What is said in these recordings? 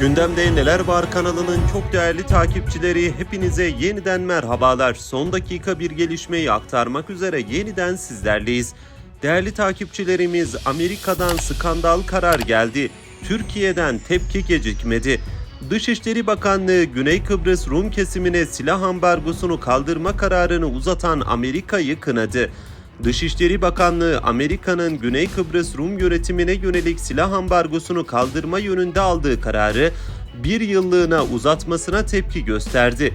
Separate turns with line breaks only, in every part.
Gündemde Neler Var kanalının çok değerli takipçileri hepinize yeniden merhabalar. Son dakika bir gelişmeyi aktarmak üzere yeniden sizlerleyiz. Değerli takipçilerimiz Amerika'dan skandal karar geldi. Türkiye'den tepki gecikmedi. Dışişleri Bakanlığı Güney Kıbrıs Rum kesimine silah ambargosunu kaldırma kararını uzatan Amerika'yı kınadı. Dışişleri Bakanlığı Amerika'nın Güney Kıbrıs Rum yönetimine yönelik silah ambargosunu kaldırma yönünde aldığı kararı bir yıllığına uzatmasına tepki gösterdi.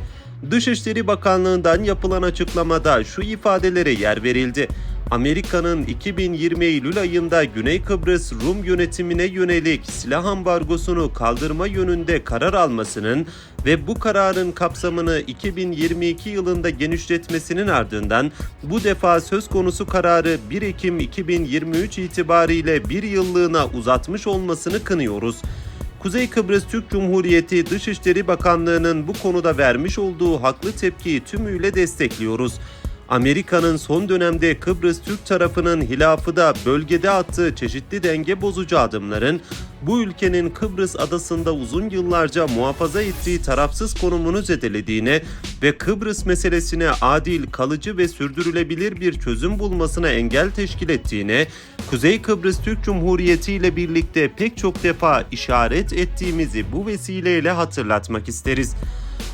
Dışişleri Bakanlığı'ndan yapılan açıklamada şu ifadelere yer verildi. Amerika'nın 2020 Eylül ayında Güney Kıbrıs Rum yönetimine yönelik silah ambargosunu kaldırma yönünde karar almasının ve bu kararın kapsamını 2022 yılında genişletmesinin ardından bu defa söz konusu kararı 1 Ekim 2023 itibariyle bir yıllığına uzatmış olmasını kınıyoruz. Kuzey Kıbrıs Türk Cumhuriyeti Dışişleri Bakanlığı'nın bu konuda vermiş olduğu haklı tepkiyi tümüyle destekliyoruz. Amerika'nın son dönemde Kıbrıs Türk tarafının hilafı da bölgede attığı çeşitli denge bozucu adımların bu ülkenin Kıbrıs adasında uzun yıllarca muhafaza ettiği tarafsız konumunu zedelediğine ve Kıbrıs meselesine adil, kalıcı ve sürdürülebilir bir çözüm bulmasına engel teşkil ettiğine, Kuzey Kıbrıs Türk Cumhuriyeti ile birlikte pek çok defa işaret ettiğimizi bu vesileyle hatırlatmak isteriz.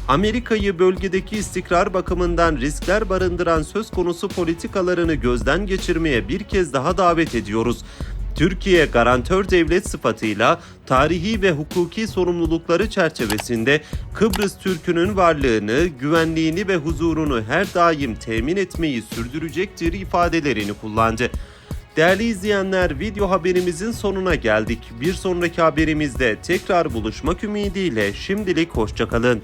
Amerika'yı bölgedeki istikrar bakımından riskler barındıran söz konusu politikalarını gözden geçirmeye bir kez daha davet ediyoruz. Türkiye garantör devlet sıfatıyla tarihi ve hukuki sorumlulukları çerçevesinde Kıbrıs Türk'ünün varlığını, güvenliğini ve huzurunu her daim temin etmeyi sürdürecektir ifadelerini kullandı. Değerli izleyenler video haberimizin sonuna geldik. Bir sonraki haberimizde tekrar buluşmak ümidiyle şimdilik hoşçakalın.